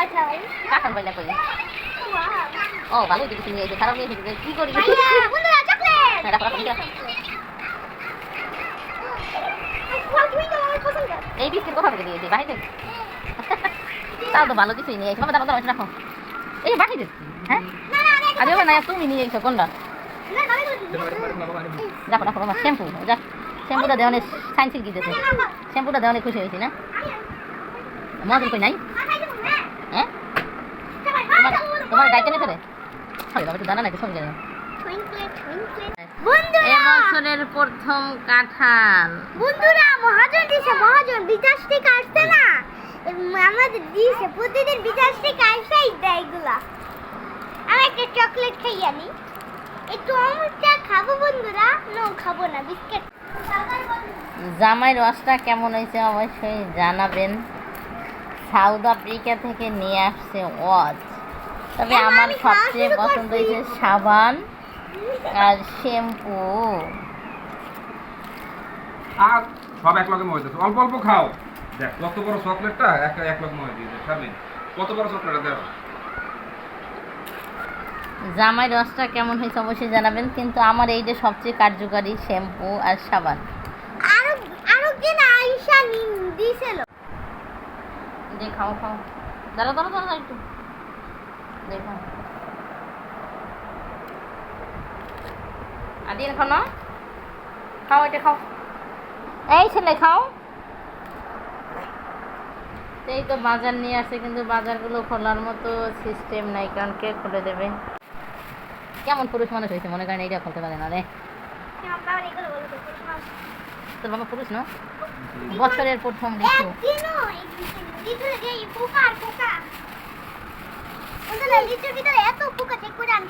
কাঁঠাল। কাঁঠাল পাইলা কই? ও ভালোই দেখি নিয়ে এসে খারাপ নিয়ে এসে কি করি? বন্ধুরা চকলেট! হ্যাঁ, এটা। তুমি তো এই বিস্কিট কোথা থেকে দিয়েছি? বাড়ি থেকে তাও তো ভালো কিছুই নিয়ে এসে বাবা এটা রাখো। এই বাকি দিচ্ছি হ্যাঁ? না না আরে ও না তুমি নিয়ে এসো কোনটা? রাখো রাখো বাবা শ্যাম্পু যা। শ্যাম্পুটা দেওয়া অনেক সাইন্স কি দিতেছে শ্যাম্পুটা দেওয়া অনেক খুশি হয়েছি না? মজুর কই নাই হ্যাঁ তোমার ডাইটে নেই চলে হবে বাবা একটু দাঁড়া না সঙ্গে বন্ধুরা! এবছরের প্রথম কাঁঠাল। বন্ধুরা মহাজন দিছে মহাজন বিদেশ থেকে আসছে না। আমাদের দিছে প্রতিদিন বিদেশ থেকে আসাই দেয় এগুলা। আমি একটা চকলেট খাই আনি। একটু অমুকটা খাব বন্ধুরা? নো খাব না বিস্কিট। জামাই রসটা কেমন হয়েছে অবশ্যই জানাবেন। সাউথ আফ্রিকা থেকে নিয়ে আসছে ওয়াজ। তবে আমার সবচেয়ে পছন্দ। হয়েছে সাবান আর শ্যাম্পু। আর সব এক লগে মজা অল্প অল্প খাও। দেখ কত বড় চকলেটটা এক এক লগে মজা দিয়ে দেয় কত বড় চকলেটটা দেখো। জামাই রসটা কেমন হয়েছে অবশ্যই জানাবেন কিন্তু আমার এই যে সবচেয়ে কার্যকারী শ্যাম্পু আর সাবান। আরও আরও দিন আইসা দিছিল যে খাও খাও। দাঁড়া দাঁড়া দাঁড়া একটু। দেখো আদিন খাও না? খাও এটা খাও। এই ছেলে খাও। এই তো বাজার নিয়ে আসে কিন্তু বাজারগুলো খোলার মতো সিস্টেম নাই কারণ কে খুলে দেবে? কেমন পুরুষ মানুষ হয়েছে মনে করেন এইটা খুলতে পারে না রে? তোর বাবা পুরুষ না? বছরের প্রথম ঋতু। চেক করে আমি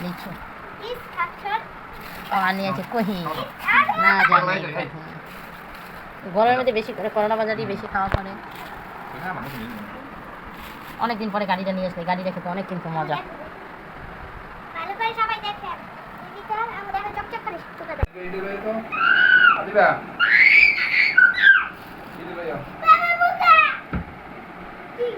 লিচু ও আনিয়েছে কহি। না জানি। কহি। গরমের মধ্যে বেশি করে করোনা বাজারই বেশি খাওয়া মানুষ অনেকদিন পরে গাড়িটা নিয়ে আসলে গাড়িটা খেতে অনেক কিন্তু মজা। ভালো করে সবাই দেখেন এদিকে আমরা দেখো চকচক করে টুকা দেয় এই দিলে তো আদিবা এই দিলে যাও বাবা বুকা কি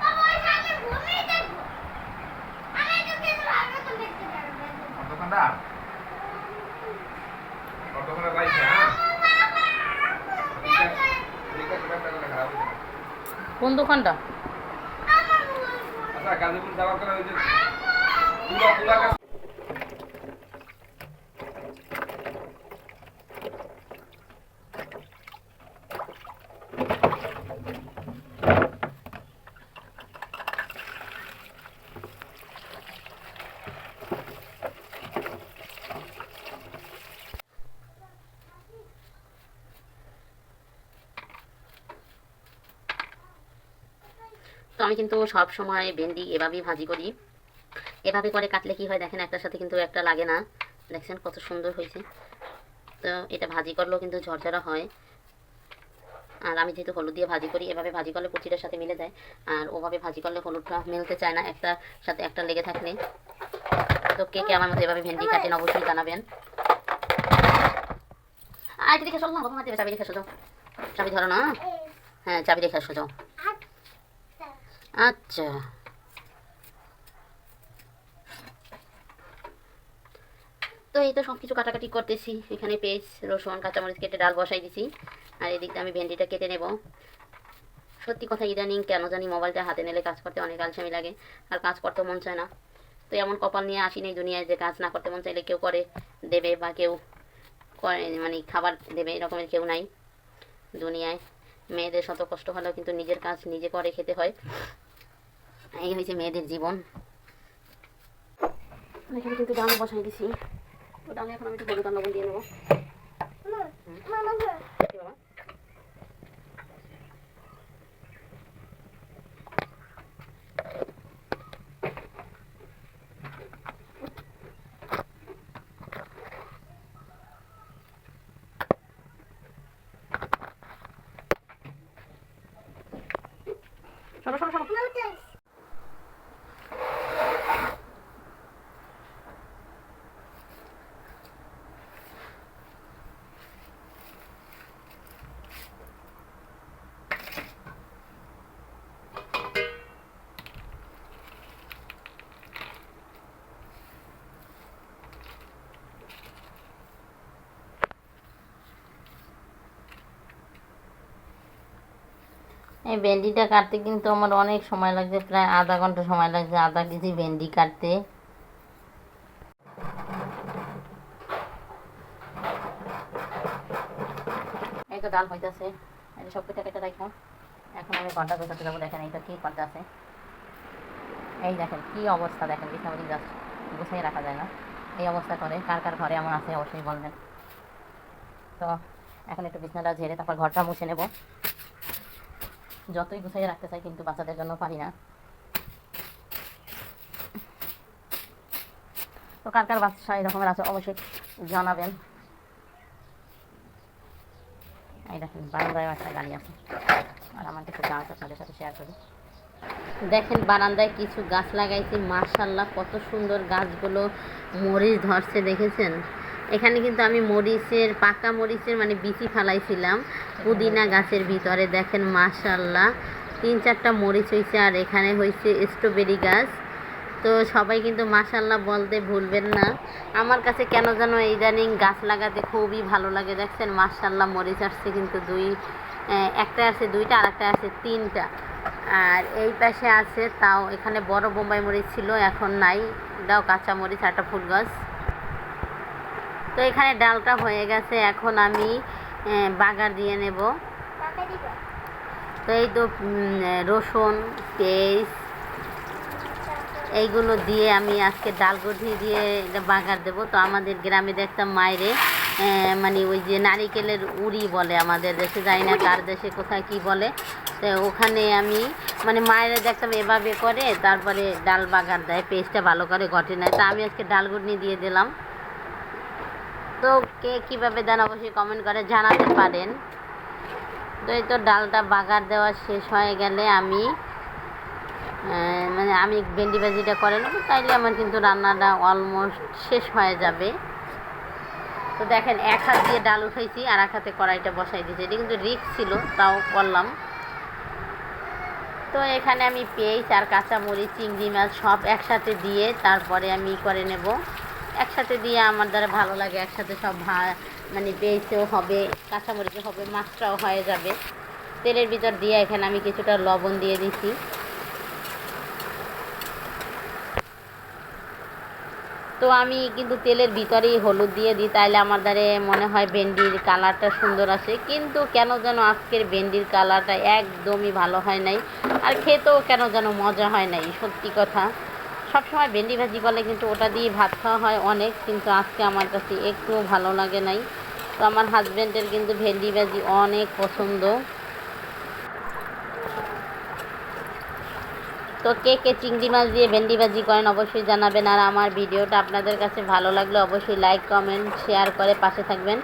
বাবা ওই সামনে ঘুমিয়ে দেখব আমি তো কিছু ভালো তো দেখতে পারব আর দোকানদার আর দোকানের লাইট হ্যাঁ ঠিক আছে ঠিক আছে ব্যাপারটা খারাপ হয়েছে। কোন দোকানটা? আচ্ছা গাজীপুর যাওয়ার ওই যে তো আমি কিন্তু সব সময় ভেন্ডি এভাবেই ভাজি করি। এভাবে করে কাটলে কি হয় দেখেন, একটার সাথে কিন্তু একটা লাগে না। দেখছেন কত সুন্দর হয়েছে। তো এটা ভাজি করলেও কিন্তু ঝরঝরা হয়। আর আমি যেহেতু হলুদ দিয়ে ভাজি করি, এভাবে ভাজি করলে কুচিটার সাথে মিলে যায়। আর ওভাবে ভাজি করলে হলুদটা মিলতে চায় না একটা সাথে একটা লেগে থাকলে। তো কে কে আমার মতো এভাবে ভেন্ডি কাটেন অবশ্যই জানাবেন। আর রেখে চল না বাবা মাঝে চাবি রেখে সোজাও চাবি ধরো না। হ্যাঁ চাবি রেখে সোজাও আচ্ছা। তো এই তো সব কিছু কাটাকাটি করতেছি। এখানে পেঁয়াজ, রসুন, কাঁচামরিচ কেটে ডাল বসাই দিছি। আর এদিক আমি ভেন্ডিটা কেটে নেব। সত্যি কথা ইদানিং কেন জানি মোবাইলটা হাতে নিলে কাজ করতে অনেক আলসামি লাগে। আর কাজ করতে মন চায় না। তো এমন কপাল নিয়ে আসি নেই দুনিয়ায় যে কাজ না করতে মন চাইলে কেউ করে, দেবে বা কেউ করে মানে খাবার দেবে এরকমের কেউ নাই। দুনিয়ায় মেয়েদের শত কষ্ট হলেও কিন্তু নিজের কাজ নিজে করে খেতে হয়। এই হয়েছে মেয়েদের জীবন। এখানে কিন্তু ডাল বসাই দিছি। তো ডালে এখন আমি একটু হলুদ লবণ দিয়ে নেব। মামা কি বাবা এই ভেন্ডিটা কাটতে কিন্তু আমার অনেক সময় লাগছে প্রায় আধা ঘণ্টা সময় লাগছে আধা কেজি ভেন্ডি কাটতে। এই তো ডাল হইতেছে এটা সব কেটে কেটে রাখো এখন আমি ঘণ্টা গোছাতে যাব, দেখেন এইটা কি করতে আছে। এই দেখেন কি অবস্থা, দেখেন বিছামরি গাছ গুছিয়ে রাখা যায় না। এই অবস্থা করে, কার কার ঘরে এমন আছে অবশ্যই বলবেন। তো এখন একটু বিছনাটা ঝেড়ে তারপর ঘরটা মুছে নেব। যতই গুছিয়ে রাখতে চাই, কিন্তু বাচ্চাদের জন্য পারি না। তো কার কার বাচ্চা এই রকমের আছে, অবশ্যই জানাবেন। এই দেখেন, বারান্দায় একটা গাড়ি আছে। আর আমার কিছু গাছ আপনাদের সাথে শেয়ার করি। দেখেন, বারান্দায় কিছু গাছ লাগাইছি। মার্শাল্লাহ কত সুন্দর গাছগুলো মরিচ ধরছে, দেখেছেন? এখানে কিন্তু আমি মরিচের, পাকা মরিচের মানে বিচি ফালাইছিলাম। পুদিনা গাছের ভিতরে, দেখেন মার্শাল্লাহ তিন চারটা মরিচ হয়েছে আর এখানে হয়েছে স্ট্রবেরি গাছ। তো সবাই কিন্তু মাশাল্লাহ বলতে ভুলবেন না। আমার কাছে কেন যেন ইদানিং গাছ লাগাতে খুবই ভালো লাগে, দেখছেন? মাশাল্লাহ মরিচ আসছে কিন্তু দুই একটা আছে দুইটা আর একটা আছে তিনটা। আর এই পাশে আছে তাও, এখানে বড় বোম্বাই মরিচ ছিল, এখন নাই। এটাও কাঁচা মরিচ একটা ফুল গাছ। তো এখানে ডালটা হয়ে গেছে এখন আমি বাগার দিয়ে নেব। তো এই তো রসুন পেঁয়াজ এইগুলো দিয়ে আমি আজকে ডাল গঠিয়ে দিয়ে এটা বাগার দেবো। তো আমাদের গ্রামে দেখতাম মায়েরে মানে ওই যে নারিকেলের উড়ি বলে আমাদের দেশে যাই না কার দেশে কোথায় কি বলে। তো ওখানে আমি মানে মায়েরা দেখতাম এভাবে করে তারপরে ডাল বাগার দেয় পেস্টটা ভালো করে ঘটে নেয় তা আমি আজকে ডাল গুটনি দিয়ে দিলাম। তো কে কীভাবে দেন অবশ্যই কমেন্ট করে জানাতে পারেন। তো এই তো ডালটা বাগার দেওয়া শেষ হয়ে গেলে আমি মানে আমি ভেন্ডি ভাজিটা করে নেব, তাইলে আমার কিন্তু রান্নাটা অলমোস্ট শেষ হয়ে যাবে। তো দেখেন, এক হাত দিয়ে ডাল উঠাইছি আর এক হাতে কড়াইটা বসাই দিয়েছি। এটা কিন্তু রিক্স ছিল, তাও করলাম। তো এখানে আমি পেঁয়াজ আর কাঁচামরিচ, চিংড়ি মাছ সব একসাথে দিয়ে তারপরে আমি করে নেব। একসাথে দিয়ে আমার দ্বারা ভালো লাগে, একসাথে সব ভা মানে পেঁয়াজও হবে, কাঁচামরিচও হবে, মাছটাও হয়ে যাবে। তেলের ভিতর দিয়ে এখানে আমি কিছুটা লবণ দিয়ে দিছি। তো আমি কিন্তু তেলের ভিতরেই হলুদ দিয়ে দিই, তাইলে আমার দ্বারে মনে হয় ভেন্ডির কালারটা সুন্দর আসে। কিন্তু কেন যেন আজকের ভেন্ডির কালারটা একদমই ভালো হয় নাই, আর খেতেও কেন যেন মজা হয় নাই, সত্যি কথা। সবসময় ভেন্ডি ভাজি করলে কিন্তু ওটা দিয়ে ভাত খাওয়া হয় অনেক, কিন্তু আজকে আমার কাছে একটুও ভালো লাগে নাই। তো আমার হাজব্যান্ডের কিন্তু ভেন্ডি ভাজি অনেক পছন্দ। তো কে কে চিংড়ি মাছ দিয়ে ভেন্ডি ভাজি করেন অবশ্যই জানাবেন, আর আমার ভিডিওটা আপনাদের কাছে ভালো লাগলে অবশ্যই লাইক কমেন্ট শেয়ার করে পাশে থাকবেন।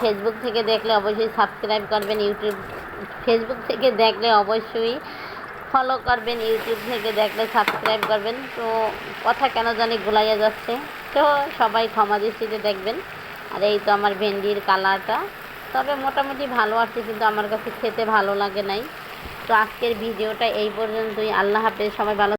ফেসবুক থেকে দেখলে অবশ্যই সাবস্ক্রাইব করবেন ইউটিউব ফেসবুক থেকে দেখলে অবশ্যই ফলো করবেন ইউটিউব থেকে দেখলে সাবস্ক্রাইব করবেন। তো কথা কেন জানি গোলাইয়া যাচ্ছে। তো সবাই ক্ষমা দৃষ্টিতে দেখবেন। আর এই তো আমার ভেন্ডির কালারটা। তবে মোটামুটি ভালো আছে, কিন্তু আমার কাছে খেতে ভালো লাগে নাই। তো আজকের ভিডিওটা এই পর্যন্তই। আল্লাহ হাফেজ, সবাই ভালো